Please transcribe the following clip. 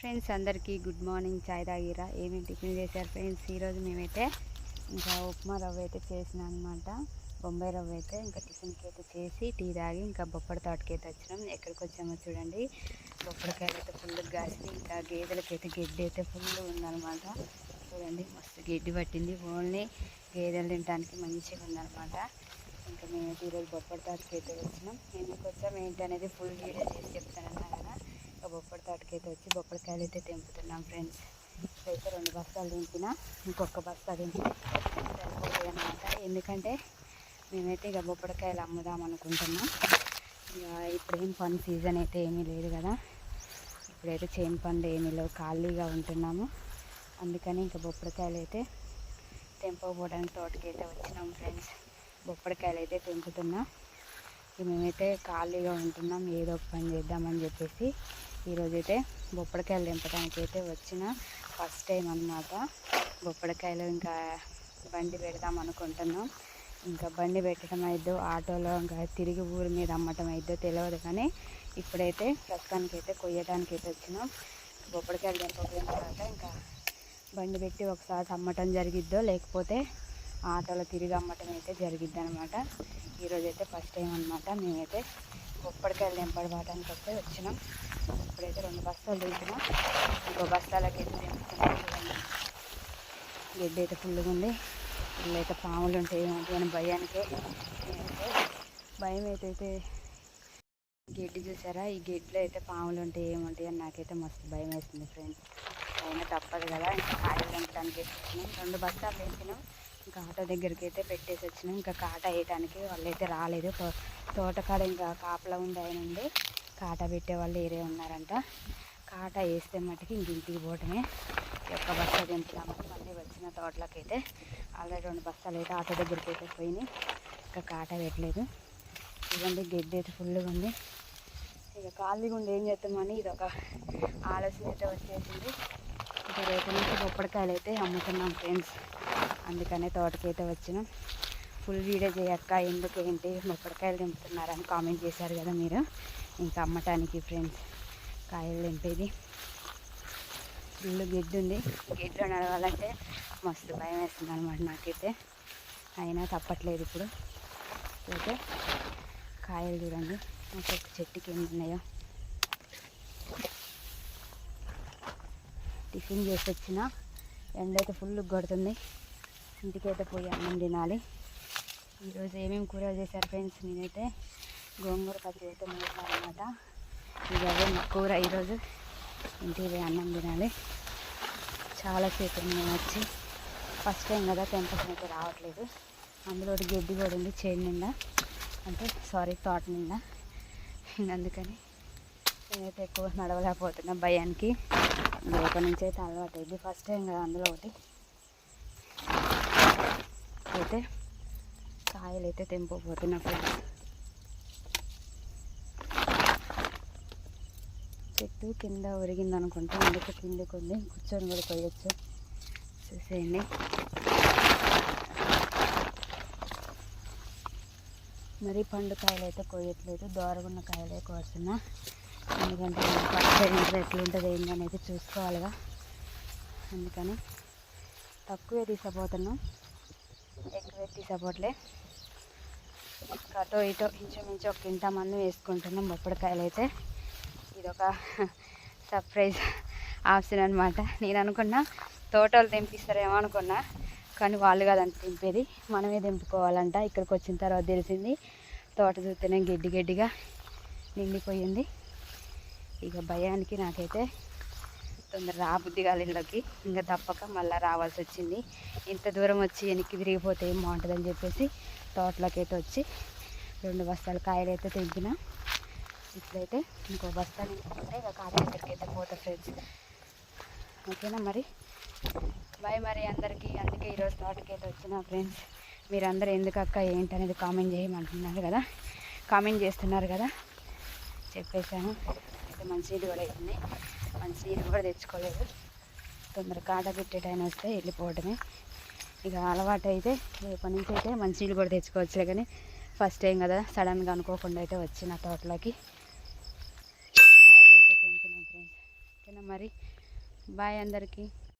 Friends అందరికీ good morning చాయ్ తాగిరా. ఏమేమి tiffin చేశారు ఫ్రెండ్స్? ఈరోజు మేమైతే ఇంకా ఉప్మా రవ్వ అయితే చేసిన అనమాట బొంబాయి రవ్వ అయితే ఇంకా టిఫిన్కి అయితే చేసి టీ తాగి ఇంకా బొప్పడి తోటకి అయితే వచ్చినాం. ఎక్కడికి వచ్చామో చూడండి. బొప్పడికాయలు అయితే ఫుల్ కాసి ఇంకా గేదెలకి అయితే గడ్డి అయితే ఫుల్ ఉందన్నమాట. చూడండి మస్తు గడ్డి పట్టింది. ఓన్లీ గేదెలు తినడానికి మంచిగా ఉందన్నమాట. ఇంకా మేమైతే ఈరోజు బొప్పడి తోటకి అయితే వచ్చినాం. ఎందుకు వచ్చాం? ఏంటి అనేది ఫుల్ వీడియో చేసి చెప్తానన్నా కదా బొప్పడి తోటకి వచ్చి బొప్పడికాయలు అయితే తెంపుతున్నాం ఫ్రెండ్స్. ఇప్పుడైతే రెండు బస్తాలు దింపిన ఇంకొక బస్తా దింపి అనమాట ఎందుకంటే మేమైతే ఇక బొప్పడికాయలు అమ్ముదాం అనుకుంటున్నాం. ఇప్పుడు ఏం పని సీజన్ అయితే ఏమీ లేదు కదా. ఇప్పుడైతే చేను పనులు ఏమీ లేవు ఖాళీగా ఉంటున్నాము. అందుకని ఇంకా బొప్పడికాయలు అయితే తెంపకపోవడానికి తోటకి అయితే వచ్చినాం ఫ్రెండ్స్. బొప్పడికాయలు అయితే తెంపుతున్నాం. ఇక మేమైతే ఖాళీగా ఉంటున్నాం ఏదో ఒక పని చేద్దామని చెప్పేసి ఈరోజైతే బొప్పడికాయలు దింపడానికి అయితే వచ్చిన ఫస్ట్ టైం అన్నమాట. బొప్పడికాయలు ఇంకా బండి పెడదాం అనుకుంటున్నాం. ఇంకా బండి పెట్టడం అయిద్దో ఆటోలో ఇంకా తిరిగి ఊరి మీద అమ్మటం అయిద్దో తెలియదు కానీ ఇప్పుడైతే ప్రస్తుతానికి అయితే కొయ్యడానికి అయితే వచ్చినాం. బొప్పడికాయలు తెంపకపోయిన తర్వాత ఇంకా బండి పెట్టి ఒకసారి అమ్మటం జరిగిద్దో లేకపోతే ఆటోలో తిరిగి అమ్మటం అయితే జరిగిద్ది అనమాట ఈరోజైతే ఫస్ట్ టైం అనమాట మేమైతే బొప్పడికాయలు తెంపడడానికి అయితే వచ్చినాం. ఇప్పుడైతే రెండు బస్తాలు దింపినాం. ఇంకో బస్తాలకి అయితే తెంపుతున్నాం గడ్డి అయితే ఫుల్గా ఉంది. ఫుల్ అయితే పాములు ఉంటాయి ఏమంటాయి అని భయానికే. భయం అయితే గడ్డి చూసారా? ఈ గడ్డిలో అయితే పాములు ఉంటాయి ఏముంటాయి అని నాకైతే మస్తు భయం వేస్తుంది ఫ్రెండ్స్ అయినా తప్పదు కదా ఇంకా కాయలు తెంపడానికి వచ్చినాం. రెండు బస్తాలు పెంచినాం ఇంకా ఆటో దగ్గరికి అయితే పెట్టేసి వచ్చినాం. ఇంకా కాట వేయడానికి వాళ్ళు అయితే రాలేదు తోటకాడ ఇంకా కాపలా ఉండి ఆయన ఉండి. కాట పెట్టే వాళ్ళు ఏరే ఉన్నారంట. కాట వేస్తే మట్టుకి ఇంక ఇంటికి పోవటమే. ఒక్క బస్తా దింపుదామని మళ్ళీ వచ్చిన తోటలోకి అయితే ఆల్రెడీ రెండు బస్తాలు అయితే ఆటో దగ్గరికి అయితే పోయినాయి. ఇంకా కాట పెట్టలేదు. ఇదండి గడ్డి అయితే ఫుల్గా ఉంది. ఇక ఖాళీగా ఉండి ఏం చేస్తామని ఇది ఒక ఆలోచన అయితే వచ్చేసింది. ఇక రేపు నుంచి బొప్పడికాయలు అయితే అమ్ముతున్నాం ఫ్రెండ్స్. అందుకనే తోటకైతే వచ్చినాం. ఫుల్ వీడియో చేయక్క ఎందుకు ఏంటి బొప్పడికాయలు తెంపుతున్నారని కామెంట్ చేశారు కదా మీరు. ఇంకా అమ్మటానికి ఫ్రెండ్స్ కాయలు తెంపేది. ఫుల్ గెడ్డు ఉంది. గడ్డిలో నడవాలంటే మస్తు భయం వేస్తుంది అనమాట నాకైతే. అయినా తప్పట్లేదు ఇప్పుడు. అయితే కాయలు చూడండి. ఒక్కొక్క చెట్టుకి ఎన్ని ఉన్నాయో. టిఫిన్ చేసి వచ్చిన. ఎండ అయితే ఫుల్ కొడుతుంది. ఇంటికైతే పోయి అన్నం తినాలి. ఈరోజు ఏమేమి కూర చేశారు ఫ్రెండ్స్? నేనైతే గోంగూర పచ్చి అయితే అనమాట ఇది అదే మా కూర ఈరోజు. ఇంటికి అన్నం తినాలి. చాలాసేపు నేను వచ్చి ఫస్ట్ టైం కదా టెంపరేచర్ అయితే రావట్లేదు. అందులో ఒకటి గడ్డి కూడా ఉంది చేను నిండా. అంటే సారీ తోట నిండా. అందుకని నేనైతే ఎక్కువ నడవలేకపోతున్నా భయానికి. రేపటి నుంచి అయితే అలవాటు అయింది. ఫస్ట్ టైం కదా అందులో ఒకటి. అయితే కాయలు అయితే తెంపబోతున్నా ఫ్రెండ్స్. చెట్టు కింద ఒరిగింది అనుకుంటా అందుకే కిందకి ఉంది కూర్చొని కూడా కొయ్యొచ్చు. చూసేయండి. మరి పండు కాయలు అయితే కోయట్లేదు దోరగున్న కాయలే కోస్తున్నా. ఎందుకంటే పచ్చడి ఇంట్లో ఎట్లుంటుంది ఏంటి అనేది చూసుకోవాలిగా. అందుకని తక్కువే తీసుకుపోతున్నాం ఎక్కువే తీసుకుపోవట్లే అటో ఇటో ఇంచుమించు ఒక ఇంత మంది వేసుకుంటున్నాం బొప్పడికాయలు అయితే ఇదొక సర్ప్రైజ్ ఆప్షన్ అనమాట నేను అనుకున్నా తోటలు తెంపిస్తారేమో అనుకున్నా కానీ వాళ్ళు కాదంట తెంపేది. మనమే తెంపుకోవాలంట. ఇక్కడికి వచ్చిన తర్వాత తెలిసింది తోట చూస్తేనే గడ్డి గడ్డిగా నిండిపోయింది. ఇక భయానికి నాకైతే తొందర రాబుద్ది కాదు ఇళ్ళకి ఇంకా తప్పక మళ్ళీ రావాల్సి వచ్చింది. ఇంత దూరం వచ్చి వెనక్కి తిరిగిపోతే ఏం బాగుంటుందని చెప్పేసి తోటలోకి అయితే వచ్చి రెండు బస్తాలు కాయలు అయితే తెంపినా. ఇప్పుడైతే ఇంకో బస్తా నింపుకుంటే ఇక కాట దగ్గరికి అయితే పోతా ఫ్రెండ్స్ ఓకేనా మరి? బాయ్ మరి అందరికీ. అందుకే ఈరోజు తోటకి అయితే వచ్చిన ఫ్రెండ్స్ మీరందరూ ఎందుకు అక్క ఏంటనేది కామెంట్ చేయమంటున్నారు కదా? కామెంట్ చేస్తున్నారు కదా? చెప్పేశాను. అయితే మంచినీళ్ళు కూడా అవుతుంది మంచినీళ్ళు కూడా తెచ్చుకోలేదు. తొందరగా కాట పెట్టే టైం వస్తే వెళ్ళిపోవడమే. ఇక అలవాటు అయితే రేపటి నుంచి అయితే మంచినీళ్ళు కూడా తెచ్చుకోవచ్చులే కానీ ఫస్ట్ టైం కదా సడన్గా అనుకోకుండా అయితే వచ్చిన తోటలోకి కాయలు అయితే తెంపినాం ఫ్రెండ్స్ ఓకేనా మరి. బాయ్ అందరికీ.